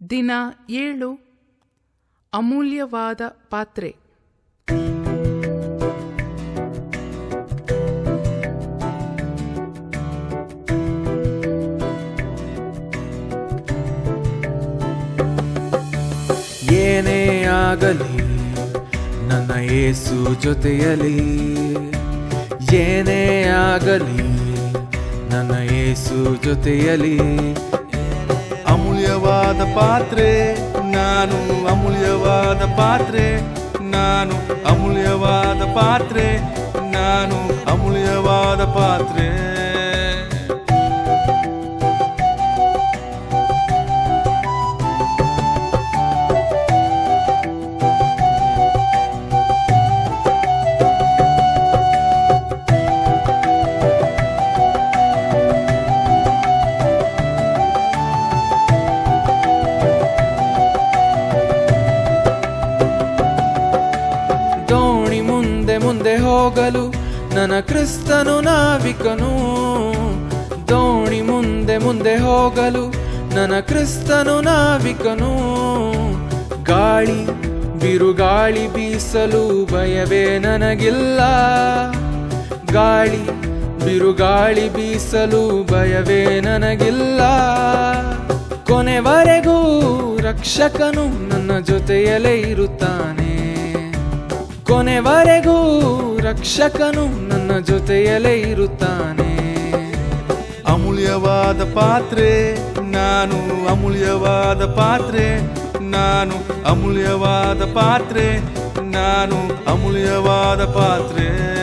ದಿನ ಏಳು. ಅಮೂಲ್ಯವಾದ ಪಾತ್ರೆ. ಏನೇ ಆಗಲಿ ನನ್ನ ಏಸು ಜೊತೆಯಲಿ ಏನೇ ಆಗಲಿ ನನ್ನ ಏಸು ಜೊತೆಯಲಿ ಅಮೂಲ್ಯವಾದ ಪಾತ್ರೆ ನಾನು ಅಮೂಲ್ಯವಾದ ಪಾತ್ರೆ ನಾನು ಅಮೂಲ್ಯವಾದ ಪಾತ್ರೆ ನಾನು ಅಮೂಲ್ಯವಾದ ಪಾತ್ರೆ. ಹೋಗಲು ನನ್ನ ಕ್ರಿಸ್ತನು ನಾವಿಕನು. ದೋಣಿ ಮುಂದೆ ಮುಂದೆ ಹೋಗಲು ನನ್ನ ಕ್ರಿಸ್ತನು ನಾವಿಕನು. ಗಾಳಿ, ಬಿರುಗಾಳಿ ಬೀಸಲು ಭಯವೇ ನನಗಿಲ್ಲ. ಗಾಳಿ, ಬಿರುಗಾಳಿ ಬೀಸಲು ಭಯವೇ ನನಗಿಲ್ಲ. ಕೊನೆವರೆಗೂ ರಕ್ಷಕನು ನನ್ನ ಜೊತೆಯಲ್ಲೇ ಇರುತ್ತಾನೆ. ಕೊನೆವರೆಗೂ ರಕ್ಷಕನು ನನ್ನ ಜೊತೆಯಲ್ಲೇ ಇರುತ್ತಾನೆ. ಅಮೂಲ್ಯವಾದ ಪಾತ್ರೆ, ನಾನು ಅಮೂಲ್ಯವಾದ ಪಾತ್ರೆ, ನಾನು ಅಮೂಲ್ಯವಾದ ಪಾತ್ರೆ, ನಾನು ಅಮೂಲ್ಯವಾದ ಪಾತ್ರೆ.